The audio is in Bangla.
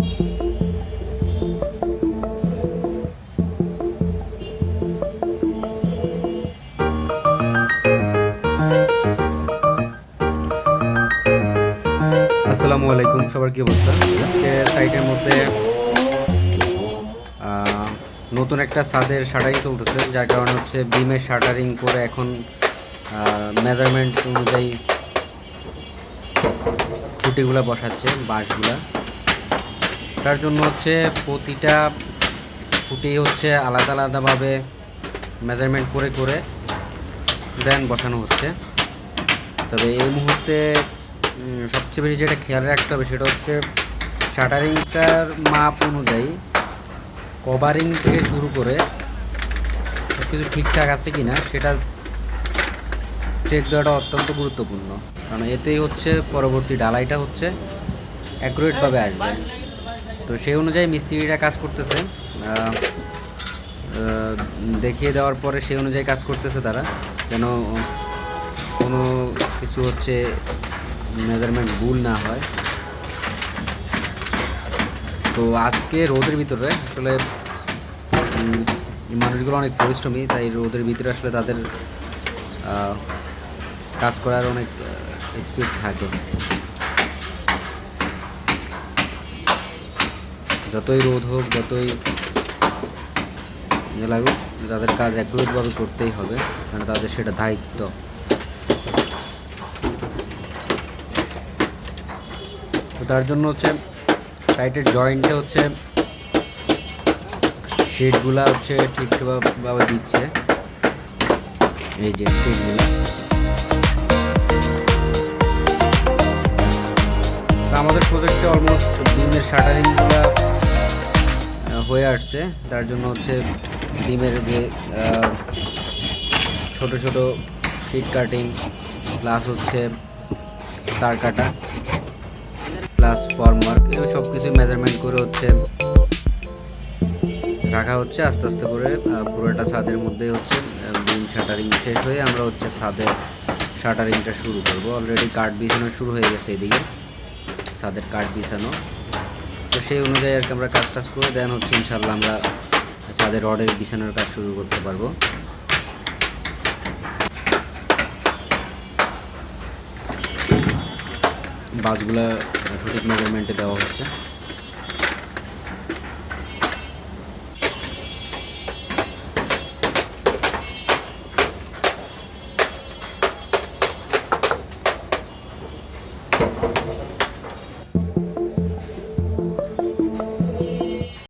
আসসালামু আলাইকুম, সবার কি অবস্থা? আজকে সাইটের মধ্যে নতুন একটা ছাদের শাটারিং চলতেছে, যার কারণে হচ্ছে বিমের শাটারিং করে এখন মেজারমেন্ট অনুযায়ী খুঁটিগুলা বসাচ্ছে, বাঁশগুলা। তার জন্য হচ্ছে প্রতিটা খুঁটি হচ্ছে আলাদা আলাদাভাবে মেজারমেন্ট করে করে দেন বসানো হচ্ছে। তবে এই মুহূর্তে সবচেয়ে বেশি যেটা খেয়াল রাখতে হবে সেটা হচ্ছে শাটারিংটার মাপ অনুযায়ী কভারিং থেকে শুরু করে সব কিছু ঠিকঠাক আছে কি না সেটা চেক দেওয়াটা অত্যন্ত গুরুত্বপূর্ণ। কারণ এতেই হচ্ছে পরবর্তী ডালাইটা হচ্ছে অ্যাকুরেটভাবে আসবে। তো সেই অনুযায়ী মিস্ত্রিরা কাজ করতেছে। দেখিয়ে দেওয়ার পরে সেই অনুযায়ী কাজ করতেছে তারা। যেন কোনো কিছু হচ্ছে মেজারমেন্ট ভুল না হয়। তো আজকে রোদের ভিতরে আসলে মানুষগুলো অনেক পরিশ্রমী, তাই রোদের ভিতরে আসলে তাদের কাজ করার অনেক স্পিড থাকে। যতই রোদ হোক, যতই ইয়ে লাগুক, তাদের কাজ অ্যাকুরেটভাবে করতেই হবে, কারণ তাদের সেটা দায়িত্ব। তো তার জন্য হচ্ছে সাইটের জয়েন্টে হচ্ছে শেডগুলা হচ্ছে ঠিকভাবে দিচ্ছে। এই যে শেডগুলো আমাদের প্রজেক্টে অলমোস্ট ডিমের শাটারিংগুলো হয়ে আসছে, তার জন্য হচ্ছে ডিমের যে ছোট ছোট শিট কাটিং প্লাস হচ্ছে তার কাটা প্লাস ফর্মওয়ার্ক এগুলো সব কিছু মেজারমেন্ট করে হচ্ছে রাখা হচ্ছে, আস্তে আস্তে করে পুরোটা ছাদের মধ্যে হচ্ছে বিম শাটারিং শেষ হয়ে আমরা হচ্ছে ছাদের শাটারিংটা শুরু করব। অলরেডি কাঠ বিছানো শুরু হয়ে গেছে এদিকে, ছাদের কাঠ বিছানো। তো সেই অনুযায়ী আর কি আমরা কাজ টাজ করে দেন হচ্ছে ইনশাল্লাহ আমরা ছাদের রডের বিছানোর কাজ শুরু করতে পারব। বাসগুলা সঠিক মেজারমেন্টে দেওয়া হচ্ছে